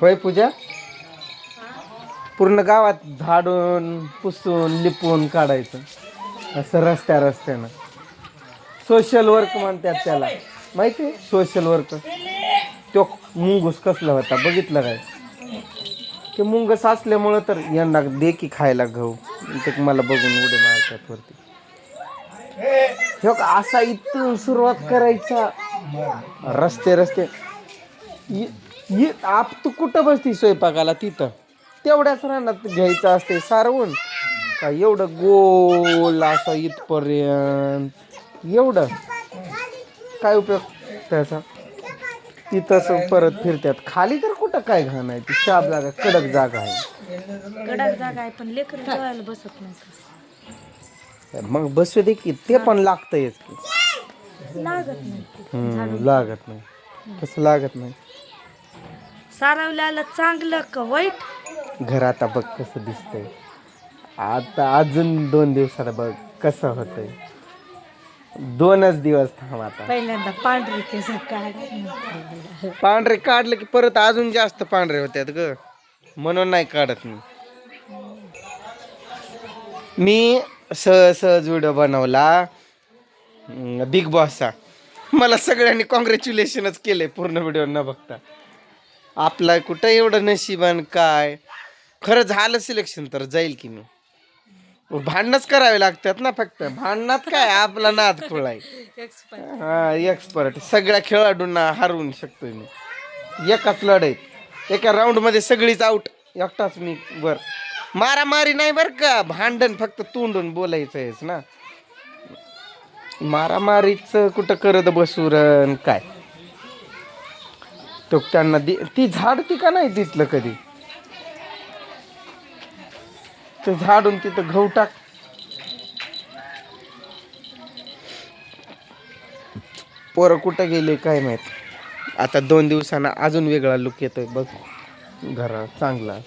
होय पूजा? पूर्ण गावात झाडून पुसून लिपून काढायचं. असं रस्त्या रस्त्यानं. सोशल वर्क म्हणतात त्याला. माहिती? आहे सोशल वर्क तो मुंगूस कसला होता? बघितलं काय? ते मुंगस असल्यामुळं तर यांना दे की खायला घाऊ ते मला बघून उडे मारतात वरती. असा इथून सुरुवात करायचा? रस्ते रस्ते. आप तू कुठं बसती स्वयंपाकाला तिथं? तेवढ्याच रानात घ्यायचं असते सारवून. का एवढं गोल असं इथपर्यंत? एवढं. काय उपयोग त्याचा? तिथं परत फिरतात खाली तर कुठं काय घाण आहे? ती शाप जागा कडक जागा आहे. कडक जागा आहे पण लेकर जेवायला बसत नाही मग बसू दे की ते पण लागतंयच की. लागत नाही लागत नाही. तसं लागत नाही. सारवल्याला चांगलं का वाईट? घर आता बघ कसं दिसतंय. आता अजून दोन दिवसाला बघ कसं होतंय. दोनच दिवस थांब आता. पहिल्यांदा पांढरी केस काढ. पांढरे काढले की परत अजून जास्त पांढरे होत्यात ग. म्हणून नाही काढत मी. मी सहज सहज व्हिडिओ बनवला बिग बॉसचा. मला सगळ्यांनी कॉंग्रॅच्युलेशनच केले पूर्ण व्हिडिओ न बघता. आपला कुठं एवढं नशिबान काय? खरं झालं सिलेक्शन तर जाईल की मी. भांडणच करावे लागतात ना फक्त. भांडणात काय? आपला नाद खुळाय हा एक्सपर्ट सगळ्या खेळाडूंना हरवून शकतोय मी. एकाच लढाईत. एका राऊंडमध्ये सगळीच आउट एकटाच मी बर मारामारी नाही बर का? भांडण फक्त तोंडून बोलायचं आहेस ना. मारामारीच कुठं करत बसू रन काय? तो त्यांना दि ती झाड ती का नाही तिथलं कधी? ते झाडून तिथं गहू टाक. पोरं कुठं गेले काय माहीत? आता दोन दिवसांना अजून वेगळा लुक येतोय बघ. घरा चांगला.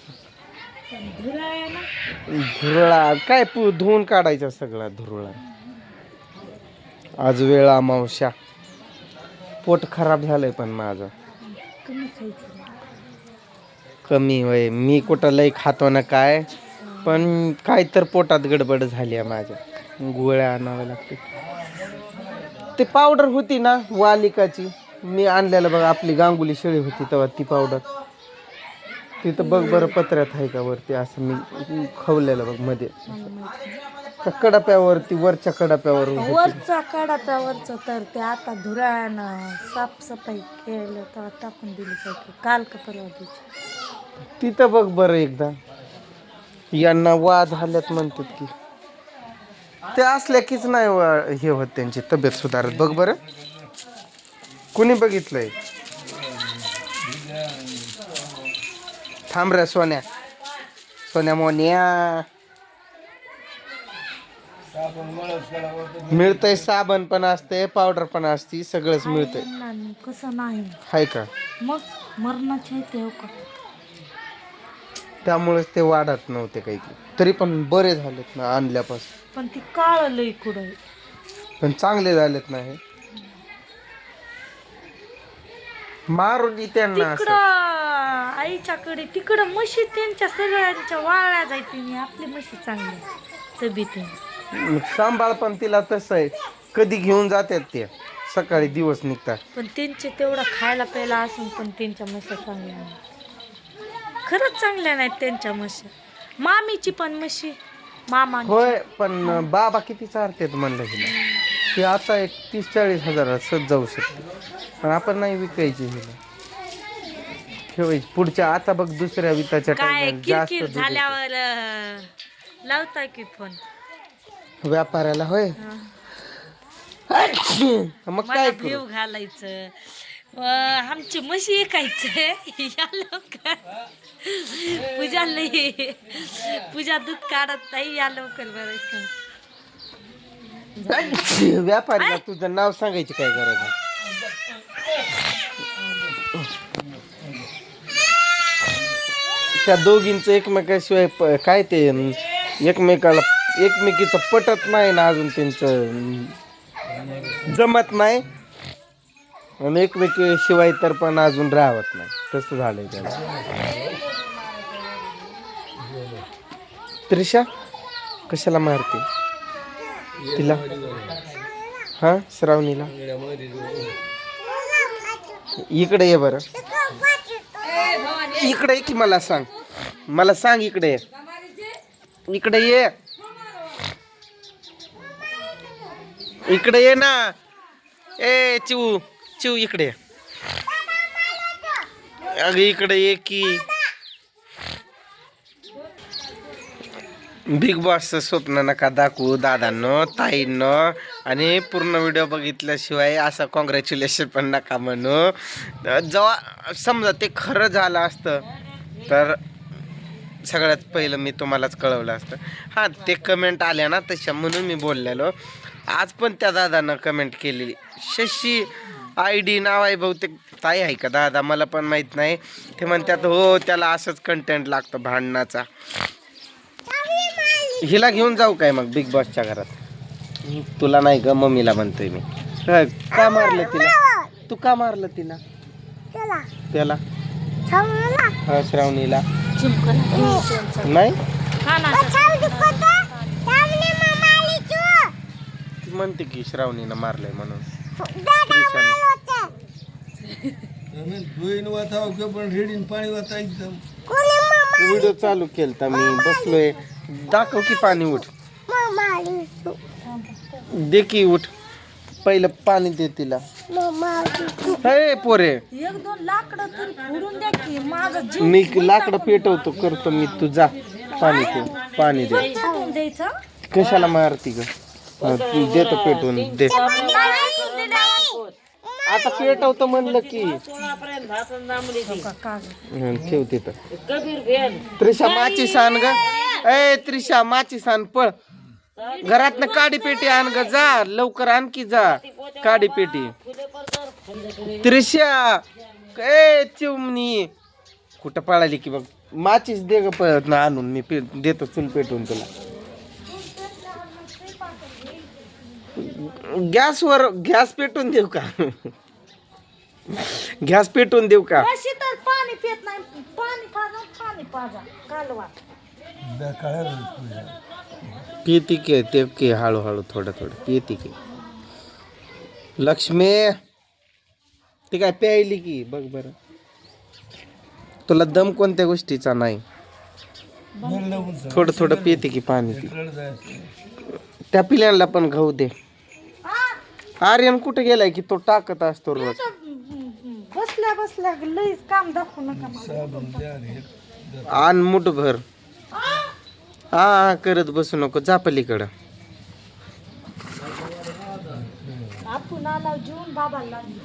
धुरळा काय पु धुवून काढायचा सगळा धुरळा. आज वेळा मावश्या पोट खराब झालंय पण माझं. कमी वय मी कुठं लई खातो ना काय पण काय तर पोटात गडबड झाली आहे माझ्या. गोळ्या आणाव्या लागते ते पावडर होती ना वालिकाची. मी आणलेलं बघ आपली गांगुली शेळी होती तेव्हा ती पावडर तिथं बघ बरं पत्र्यात आहे का वरती असं मी खवलेलं बघमध्ये. का कडाप्यावरती वरच्या कडाप्यावर होती. वरचा काढाचा वरचा तर ते आता धुरानं साफसफाई केलं तेव्हा टाकून दिली पाहिजे काल का परवा दिवशी. तिथं बघ बरं एकदा. यांना वाद झाल्यात म्हणतात की. ते असल्या कीच नाही वा- हे होत त्यांची तब्येत सुधारत. बघ बरं. कुणी बघितलंय? थांब रे सोन्या. सोन्या मोन्या. मिळतंय साबण पण असते पावडर पण असती सगळंच मिळतंय. नाही, कसं नाही. हाय का? मग मरणाचे आहे ते का त्यामुळेच ते वाढत नव्हते काही तरी पण बरे झालेत ना आणल्यापासून. पण ती काळ लई कुठं पण चांगले झालेत ना हे. मारून दे त्यांना असं. आईच्याकडे तिकडं म्हशी त्यांच्या सगळ्यांच्या वाळल्या जायची आपली म्हशी चांगली मग सांभाळ पण तिला तसं आहे. कधी घेऊन जातात ते. सकाळी दिवस निघतात. पण त्यांचे तेवढं खायला प्यायला असून पण त्यांच्या म्हशी चांगल्या नाही खरंच चांगल्या नाहीत त्यांच्या म्हशी मामीची पण म्हशी मामा होय पण बाबा किती चारतात म्हणलं हिला. ती आता एक तीस चाळीस हजारात सहज जाऊ शकते पण आपण नाही विकायची हिला. ठेवायची. पुढच्या आता बघ दुसऱ्या विताच्या काय जास्त किरकिर दूध येतं. झाल्यावर अं, लावताय की फोन व्यापाऱ्याला होय? मग मला काय करू? भेव घालायचं आमची म्हशी ऐकायचं. या लवकर. पूजा नाही पूजा दूध काढत नाही या लवकर बरं. व्यापारीला तुझं नाव सांगायची काय गरज आहे? त्या दोघींचं एकमेकाशिवाय प- काय ते अं, एकमेकाला एकमेकीचं पटत नाही ना अजून त्यांचं. जमत नाही. आणि एकमेकीशिवाय तर पण अजून राहत नाही. तसं झालंय त्याला त्रिशा कशाला मारते? तिला? हा श्रावणीला? इकडे ये बरं. इकडे ये की मला सांग. मला सांग इकडे ये. इकडे ये. इकडे ये ना. ए चिऊ चिऊ इकडे. अग अगं इकडे ये की. बिग बॉसचं स्वप्न नका दाखवू दादांनो ताईंनो. आणि पूर्ण व्हिडिओ बघितल्याशिवाय असं कॉंग्रॅच्युलेशन पण नका म्हणू. जेव्हा समजा ते खरं झालं असतं तर सगळ्यात पहिलं मी तुम्हालाच कळवलं असतं. हां ते कमेंट आल्या ना तशा म्हणून मी बोललेलो. आज पण त्या दादानं कमेंट केलेली. शशी आय डी नाव आहे बहुतेक. ताई आहे का दादा? मला पण माहीत नाही. ते म्हणतात हो त्याला असंच कंटेंट लागतं भांडणाचा. हिला घेऊन जाऊ काय मग बिग बॉसच्या घरात? तुला नाही ग मम्मीला म्हणतोय मी. काय, का मारलं तिला? तू का मारलं तिला? त्याला. हा श्रावणीला. नाही ती म्हणते की श्रावणीनं मारलंय म्हणून. धुईन वाचावं का पण रेडीन पाणी वाचायचं व्हिडिओ चालू केलता मी बसलोय. दाखव की पाणी उठ. दे की उठ. पहिलं पाणी दे तिला. हे पोरे. एक दोन लाकडं तरी फोडून द्या की माझा जीव मी लाकडं पेटवतो करतो मी. तू जा. पाणी दे पाणी दे. द्यायचा? कशाला मारती ग? हा, देतो पेटवून दे. आता पेटवतो म्हणलं की. ठेव तिथं. त्रिशा माची सांग ग. ए त्रिशा माची सांग पळ. घरातनं काडी पेटी आण ग जा. लवकर आण की जा. काडी पेटी. त्रिशा ए चिमणी. कुठं पळाली की बघ. माचीच दे ग आणून. मी पे देतो चूल पेटवून तुला. गॅसवर गॅस पेटवून देऊ का? गॅस पेटवून देऊ का? पाणी पित नाही. पाणी पाजा पाणी पाजा. कालवा. पिती के ते के हळूहळू थोडं थोडं. पिती के. लक्ष्मी ती काय प्यायली की? बघ बर. तुला दम कोणत्या गोष्टीचा नाही. थोडं थोडं पिते की पाणी त्या पिल्यांना पण गहू दे. आर्यन कुठे गेलाय की तो टाकत असतो रोज? बसल्या बसल्या लईच काम दाखवू नका. आण मुठ भर. हा हा करत बसू नको जा पलीकडं. आपण आला जेवून बाबाला लागली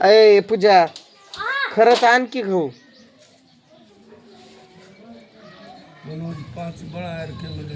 अय पूजा खरंच आणखी गहू म्हणून पाच बळा केलं